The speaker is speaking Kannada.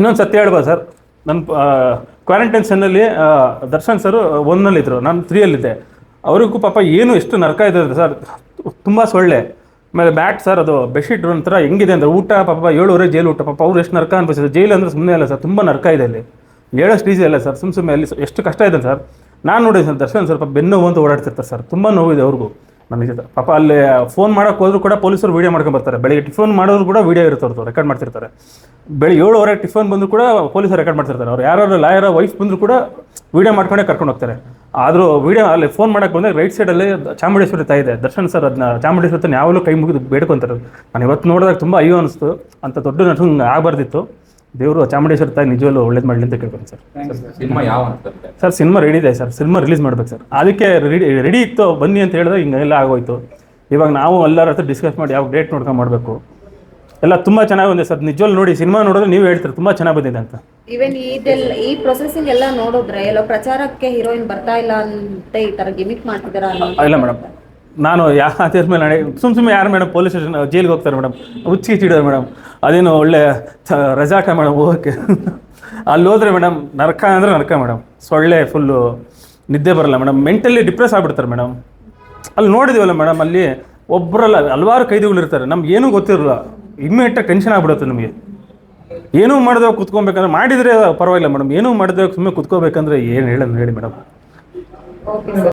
ಇನ್ನೊಂದು ಸತ್ಯ ಹೇಳ್ಬೋದು ಸರ್. ನನ್ನ ಕ್ವಾರಂಟೈನ್ ಸೆನ್ನಲ್ಲಿ ದರ್ಶನ್ ಸರ್ ಒನ್ನಲ್ಲಿದ್ದರು ನಾನು ತ್ರೀಯಲ್ಲಿದ್ದೆ ಅವರಿಗೂ ಪಾಪ ಏನು ಎಷ್ಟು ನರಕ ಇದೆ ಸರ್, ತುಂಬ ಸೊಳ್ಳೆ. ಆಮೇಲೆ ಬ್ಯಾಟ್ ಸರ್ ಅದು ಬೆಡ್ಶೀಟ್ ಒಂಥರ ಹೆಂಗಿದೆ ಅಂದರೆ ಊಟ ಪಾಪ ಏಳುವರೆ ಜೈಲು ಊಟ. ಪಾಪ ಅವ್ರು ಎಷ್ಟು ನರಕ ಅನ್ಪಿಸಿದ್ರು ಜೈಲು ಅಂದರೆ ಸುಮ್ಮನೆ ಅಲ್ಲ ಸರ್, ತುಂಬ ನರಕ ಇದೆ ಅಲ್ಲಿ. ಹೇಳೋಷ್ಟು ಈಸಿ ಅಲ್ಲ ಸರ್ ಸುಮ್ಮ ಸುಮ್ಮನೆ ಅಲ್ಲಿ ಎಷ್ಟು ಕಷ್ಟ ಇದೆ ಸರ್. ನಾನು ನೋಡಿದೆ ಸರ್, ದರ್ಶನ್ ಸ್ವಲ್ಪ ಬೆನ್ನು ಅಂತ ಓಡಾಡ್ತಿರ್ತಾರೆ ಸರ್. ತುಂಬ ನೋವಿದೆ ಅವ್ರಿಗೂ. ನನಗೆ ಪಾಪ ಅಲ್ಲಿ ಫೋನ್ ಮಾಡೋಕ್ಕೆ ಹೋದ್ರು ಕೂಡ ಪೊಲೀಸರು ವೀಡಿಯೋ ಮಾಡ್ಕೊಂಡು ಬರ್ತಾರೆ. ಬೆಳಿಗ್ಗೆ ಟಿಫನ್ ಮಾಡೋರು ಕೂಡ ವೀಡಿಯೋ ಇರುತ್ತೆ ಅವ್ರದ್ದು ರೆಕಾರ್ಡ್ ಮಾಡ್ತಿರ್ತಾರೆ. ಬೆಳಿಗ್ಗೆ ಏಳುವರೆ ಟಿಫನ್ ಬಂದರೂ ಕೂಡ ಪೊಲೀಸರು ರೆಕಾರ್ಡ್ ಮಾಡ್ತಿರ್ತಾರೆ. ಅವ್ರು ಯಾರು ಲಾಯರ ವೈಫ್ ಬಂದರೂ ಕೂಡ ವೀಡಿಯೋ ಮಾಡ್ಕೊಂಡೇ ಕರ್ಕೊಂಡು ಹೋಗ್ತಾರೆ. ಆದರೂ ವೀಡಿಯೋ ಅಲ್ಲಿ ಫೋನ್ ಮಾಡಕ್ಕೆ ಬಂದರೆ ರೈಟ್ ಸೈಡಲ್ಲಿ ಚಾಮುಂಡೇಶ್ವರಿ ತಾಯಿ ಇದೆ. ದರ್ಶನ್ ಸರ್ ಅದನ್ನ ಚಾಮುಂಡೇಶ್ವರಿ ತಾಯಿ ಯಾವಾಗಲೂ ಕೈ ಮುಗಿದು ಬೇಡ್ಕೊಂತಾರೆ ನಾನು ಇವತ್ತು ನೋಡಿದಾಗ ತುಂಬ ಅಯ್ಯೋ ಅನಿಸ್ತು. ಅಂತ ದೊಡ್ಡ ನಟಂಗೆ ಆಗಬಾರ್ದಿತ್ತು. ದೇವರು ಚಾಮುಂಡೇಶ್ವರಿ ತಾಯಿ ನಿಜವಲ್ಲೂ ಒಳ್ಳೇದು ಮಾಡಲಿ ಅಂತ ಕೇಳ್ಕೊಂಡು ಸರ್. ಸಿನಿಮಾ ಯಾವ ಸರ್ ಸಿನಿಮಾ ರೆಡಿ ಇದೆ ಸರ್. ಸಿನಿಮಾ ರಿಲೀಸ್ ಮಾಡ್ಬೇಕು ಸರ್. ಅದಕ್ಕೆ ರೆಡಿ ರೆಡಿ ಇತ್ತು ಬನ್ನಿ ಅಂತ ಹೇಳಿದ್ರೆ ಹಿಂಗೆಲ್ಲ ಆಗೋಯ್ತು. ಇವಾಗ ನಾವು ಎಲ್ಲರ ಹತ್ರ ಡಿಸ್ಕಸ್ ಮಾಡಿ ಯಾವ ಡೇಟ್ ನೋಡ್ಕೊಂಡು ಮಾಡಬೇಕು. ಎಲ್ಲ ತುಂಬ ಚೆನ್ನಾಗಿ ಬಂದಿದೆ ಸರ್. ನಿಜವಾಗ್ಲೂ ನೋಡಿ ಸಿನಿಮಾ ನೋಡಿದ್ರೆ ನೀವು ಹೇಳ್ತೀರಿ ತುಂಬ ಚೆನ್ನಾಗಿ ಬಂದಿದೆ ಅಂತ. ಈವನ್ ಇದೆಲ್ಲ ಈ ಪ್ರೊಸೆಸಿಂಗ್ ಎಲ್ಲ ನೋಡಿದ್ರೆ ಎಲ್ಲ ಪ್ರಚಾರಕ್ಕೆ ಹೀರೋಯಿನ್ ಬರ್ತಾ ಇಲ್ಲ ಅಂತ ಈ ತರ ಗಿಮಿಕ್ ಮಾಡ್ತಿದಾರ ಅನ್ನೋ ಇಲ್ಲ ಮೇಡಮ್ ನಾನು ಯಾರ ಮೇಲೆ ನಡೆ ಸುಮ್ಮ ಸುಮ್ಮನೆ ಯಾರು ಮೇಡಮ್ ಪೊಲೀಸ್ ಸ್ಟೇಷನ್ ಜೈಲಿಗೆ ಹೋಗ್ತಾರೆ ಮೇಡಮ್ ಹುಚ್ಚಿ ಚೀಡೋರು ಮೇಡಮ್ ಅದೇನು ಒಳ್ಳೆ ಥ- ರಜಾಕ ಮೇಡಮ್ ಹೋಗೋಕ್ಕೆ. ಅಲ್ಲಿ ಹೋದ್ರೆ ಮೇಡಮ್ ನರಕ ಅಂದರೆ ನರಕ ಮೇಡಮ್ ಸೊಳ್ಳೆ ಫುಲ್ಲು ನಿದ್ದೆ ಬರಲ್ಲ ಮೇಡಮ್ ಮೆಂಟಲಿ ಡಿಪ್ರೆಸ್ ಆಗ್ಬಿಡ್ತಾರೆ ಮೇಡಮ್ ಅಲ್ಲಿ ನೋಡಿದೀವಲ್ಲ ಮೇಡಮ್ ಅಲ್ಲಿ ಒಬ್ಬರಲ್ಲ ಹಲವಾರು ಕೈದಿಗಳು ಇರ್ತಾರೆ. ನಮ್ಗೆ ಏನೂ ಗೊತ್ತಿರಲ್ಲ. ಇಮ್ಮಿಡಿಯೇಟಾಗಿ ಟೆನ್ಷನ್ ಆಗ್ಬಿಡುತ್ತೆ ನಮಗೆ. ಏನೂ ಮಾಡಿದಾಗ ಕುತ್ಕೊಬೇಕಂದ್ರೆ, ಮಾಡಿದರೆ ಪರವಾಗಿಲ್ಲ ಮೇಡಮ್ ಏನೂ ಮಾಡಿದಾಗ ಸುಮ್ಮನೆ ಕುತ್ಕೋಬೇಕಂದ್ರೆ ಏನು ಹೇಳೋದು ಹೇಳಿ ಮೇಡಮ್